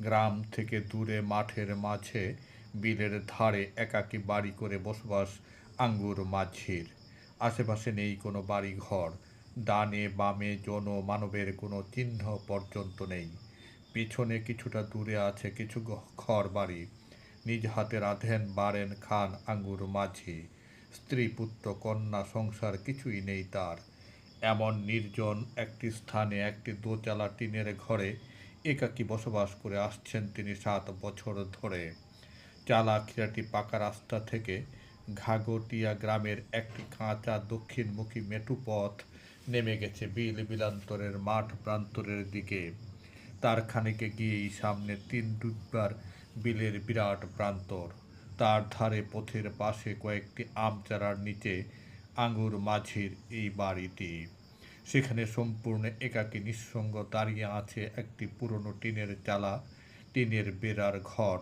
গ্রাম থেকে দূরে মাঠের মাঝে, বিলের ধারে একাকী বাড়ি করে বসবাস আঙ্গুর মাঝির। আশেপাশে নেই কোনো বাড়ি ঘর ডানে বামে জন মানবের কোনো চিহ্ন পর্যন্ত নেই। পিছনে কিছুটা দূরে আছে কিছু ঘর বাড়ি। নিজ হাতে রাঁধেন, বাড়েন, খান আঙ্গুর মাঝি। স্ত্রী, পুত্র, কন্যা, সংসার কিছুই নেই তার। এমন নির্জন একটি স্থানে একটি দোচালা টিনের ঘরে একাকী বসবাস করে আসছেন তিনি সাত বছর ধরে। চালা খিরাটি পাকা রাস্তা থেকে ঘাগটিয়া গ্রামের একটি কাঁচা দক্ষিণমুখী মেটু পথ নেমে গেছে বিল বিলান্তরের মাঠ প্রান্তরের দিকে। তার খানিকে গিয়েই সামনে তিন ডুববার বিলের বিরাট প্রান্তর। তার ধারে পথের পাশে কয়েকটি আম চারার নিচে আঙুর মাঝির এই বাড়িটি। সেখানে সম্পূর্ণ একাকী নিঃসঙ্গ দাঁড়িয়ে আছে একটি পুরনো টিনের চালা, টিনের বেড়ার ঘর।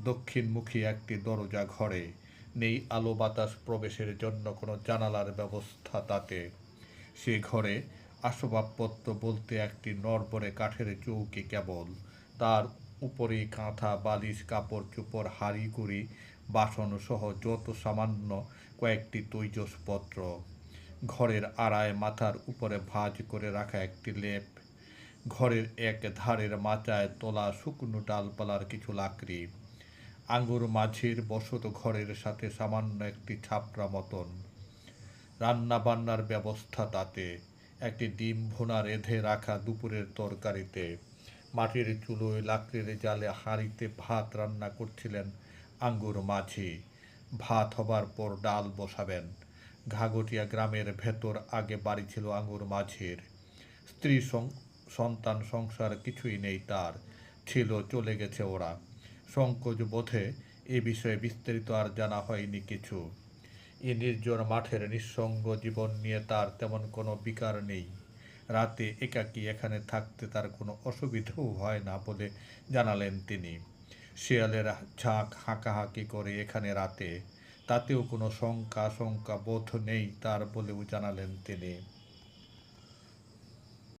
দক্ষিণমুখী একটি দরজা ঘরে। নেই আলো বাতাস প্রবেশের জন্য কোনো জানালার ব্যবস্থা তাতে। সে ঘরে আসবাবপত্র বলতে একটি নড়বড়ে কাঠের চৌকি কেবল। তার উপরে কাঁথা, বালিশ, কাপড় চোপড়, হাড়ি, কুড়ি বাসন সহ যত সামান্য কয়েকটি তৈজসপত্র। ঘরের আড়ায় মাথার উপরে ভাঁজ করে রাখা একটি লেপ। ঘরের এক ধারের মাচায় তোলা শুকনো ডালপালার কিছু লাকড়ি। আঙ্গুর মাঝির বসত ঘরের সাথে সামান্য একটি ছাপড়া মতন। রান্না বান্নার ব্যবস্থা তাতে। একটি ডিম ভুনা রেঁধে রাখা দুপুরের তরকারিতে। মাটির চুলোয় লাকড়ির জালে হাঁড়িতে ভাত রান্না করছিলেন আঙ্গুর মাঝি। ভাত হবার পর ডাল বসাবেন। ঘাগটিয়া গ্রামের ভেতর আগে বাড়ি ছিল আঙ্গুর মাঝের। স্ত্রী সন্তান সংসার কিছুই নেই তার, ছিল চলে গেছে ওরা। সংকোচ বোধে এ বিষয়ে বিস্তারিত আর জানা হয়নি কিছু। এ নির্জন মাঠের নিঃসঙ্গ জীবন নিয়ে তার তেমন কোনো বিকার নেই। রাতে একাকী এখানে থাকতে তার কোনো অসুবিধাও হয় না বলে জানালেন তিনি। শিয়ালের ঝাঁক হাঁকাহাঁকি করে এখানে রাতে তাতেও কোনো শঙ্কা শঙ্কা বোধ নেই তার বলেও জানালেন তিনি।